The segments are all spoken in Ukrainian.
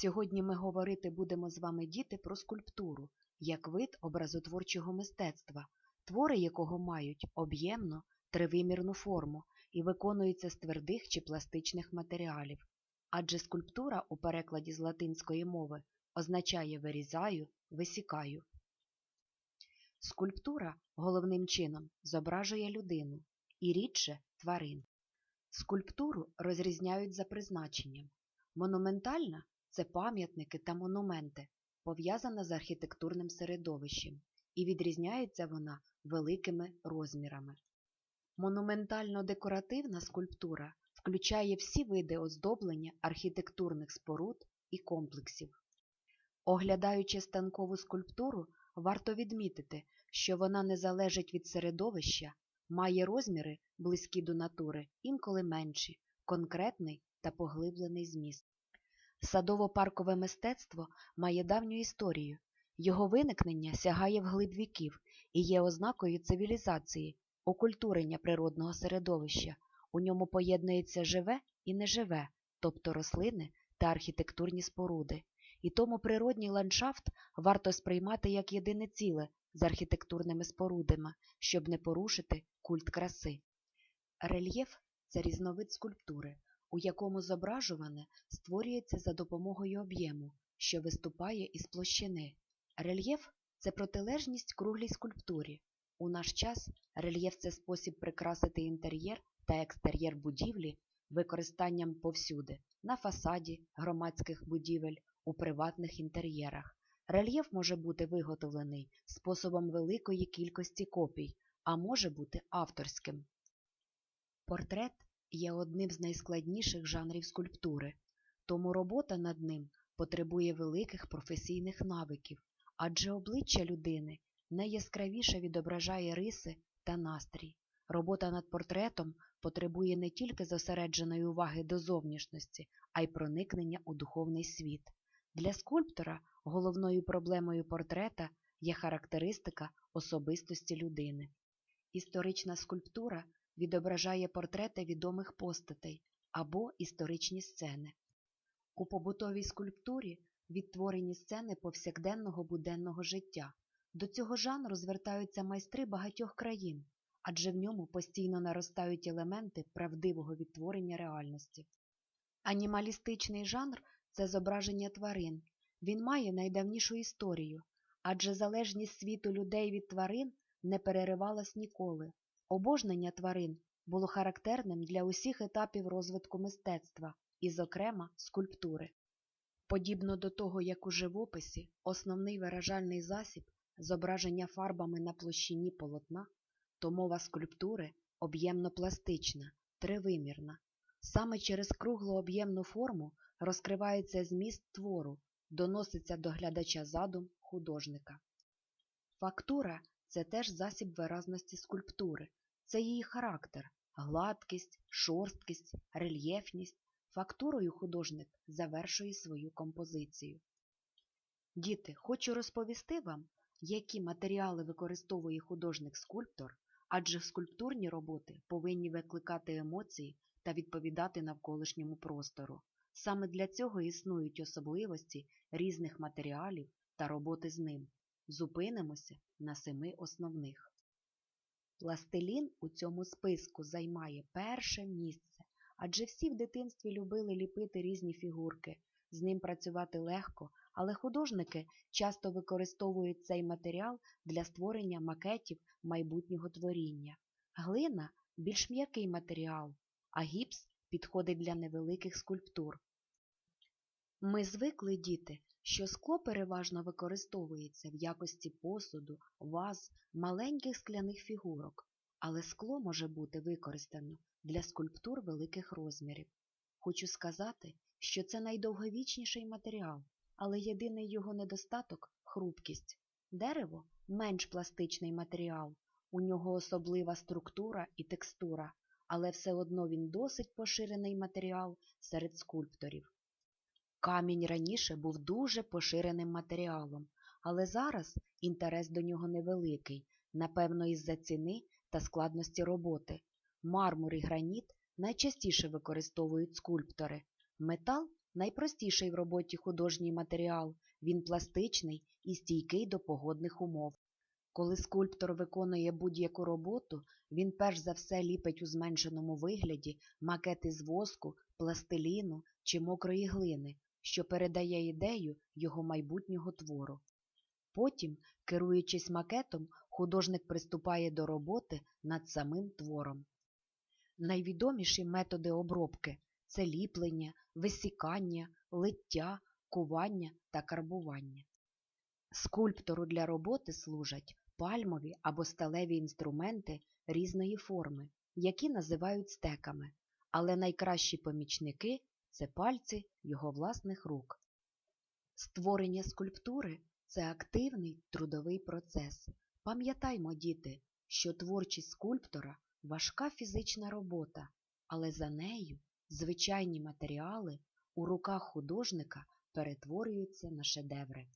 Сьогодні ми говорити будемо з вами діти про скульптуру як вид образотворчого мистецтва, твори якого мають об'ємну тривимірну форму і виконуються з твердих чи пластичних матеріалів. Адже скульптура у перекладі з латинської мови означає вирізаю, висікаю. Скульптура головним чином зображує людину і рідше тварин. Скульптуру розрізняють за призначенням. Монументальна це пам'ятники та монументи, пов'язана з архітектурним середовищем, і відрізняється вона великими розмірами. Монументально-декоративна скульптура включає всі види оздоблення архітектурних споруд і комплексів. Оглядаючи станкову скульптуру, варто відмітити, що вона не залежить від середовища, має розміри, близькі до натури, інколи менші, конкретний та поглиблений зміст. Садово-паркове мистецтво має давню історію. Його виникнення сягає вглиб віків і є ознакою цивілізації, окультурення природного середовища. У ньому поєднується живе і неживе, тобто рослини та архітектурні споруди. І тому природній ландшафт варто сприймати як єдине ціле з архітектурними спорудами, щоб не порушити культ краси. Рельєф це різновид скульптури, у якому зображуване створюється за допомогою об'єму, що виступає із площини. Рельєф це протилежність круглій скульптурі. У наш час рельєф це спосіб прикрасити інтер'єр та екстер'єр будівлі використанням повсюди на фасаді громадських будівель, у приватних інтер'єрах. Рельєф може бути виготовлений способом великої кількості копій, а може бути авторським. Портрет є одним з найскладніших жанрів скульптури, тому робота над ним потребує великих професійних навиків, адже обличчя людини найяскравіше відображає риси та настрій. Робота над портретом потребує не тільки зосередженої уваги до зовнішності, а й проникнення у духовний світ. Для скульптора головною проблемою портрета є характеристика особистості людини. Історична скульптура відображає портрети відомих постатей або історичні сцени. У побутовій скульптурі відтворені сцени повсякденного буденного життя. До цього жанру звертаються майстри багатьох країн, адже в ньому постійно наростають елементи правдивого відтворення реальності. Анімалістичний жанр це зображення тварин. Він має найдавнішу історію, адже залежність світу людей від тварин не переривалась ніколи. Обожнення тварин було характерним для усіх етапів розвитку мистецтва і, зокрема, скульптури. Подібно до того, як у живописі, основний виражальний засіб зображення фарбами на площині полотна, то мова скульптури об'ємно-пластична, тривимірна. Саме через круглу об'ємну форму розкривається зміст твору, доноситься до глядача задум художника. Фактура це теж засіб виразності скульптури, це її характер, гладкість, шорсткість, рельєфність. Фактурою художник завершує свою композицію. Діти, хочу розповісти вам, які матеріали використовує художник-скульптор, адже скульптурні роботи повинні викликати емоції та відповідати навколишньому простору. Саме для цього існують особливості різних матеріалів та роботи з ним. Зупинимося на семи основних. Пластилін у цьому списку займає перше місце, адже всі в дитинстві любили ліпити різні фігурки. З ним працювати легко, але художники часто використовують цей матеріал для створення макетів майбутнього творіння. Глина більш м'який матеріал, а гіпс підходить для невеликих скульптур. Ми звикли діти, що скло переважно використовується в якості посуду, ваз, маленьких скляних фігурок, але скло може бути використано для скульптур великих розмірів. Хочу сказати, що це найдовговічніший матеріал, але єдиний його недостаток хрупкість. Дерево менш пластичний матеріал, у нього особлива структура і текстура, але все одно він досить поширений матеріал серед скульпторів. Камінь раніше був дуже поширеним матеріалом, але зараз інтерес до нього невеликий, напевно, із-за ціни та складності роботи. Мармур і граніт найчастіше використовують скульптори. Метал найпростіший в роботі художній матеріал, він пластичний і стійкий до погодних умов. Коли скульптор виконує будь-яку роботу, він перш за все ліпить у зменшеному вигляді макети з воску, пластиліну чи мокрої глини, що передає ідею його майбутнього твору. Потім, керуючись макетом, художник приступає до роботи над самим твором. Найвідоміші методи обробки це ліплення, висікання, лиття, кування та карбування. Скульптору для роботи служать пальмові або сталеві інструменти різної форми, які називають стеками, але найкращі помічники це пальці його власних рук. Створення скульптури це активний трудовий процес. Пам'ятаймо, діти, що творчість скульптора важка фізична робота, але за нею звичайні матеріали у руках художника перетворюються на шедеври.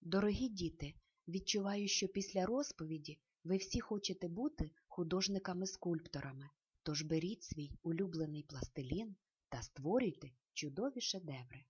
Дорогі діти, відчуваю, що після розповіді ви всі хочете бути художниками-скульпторами, тож беріть свій улюблений пластилін та створюйте чудові шедеври.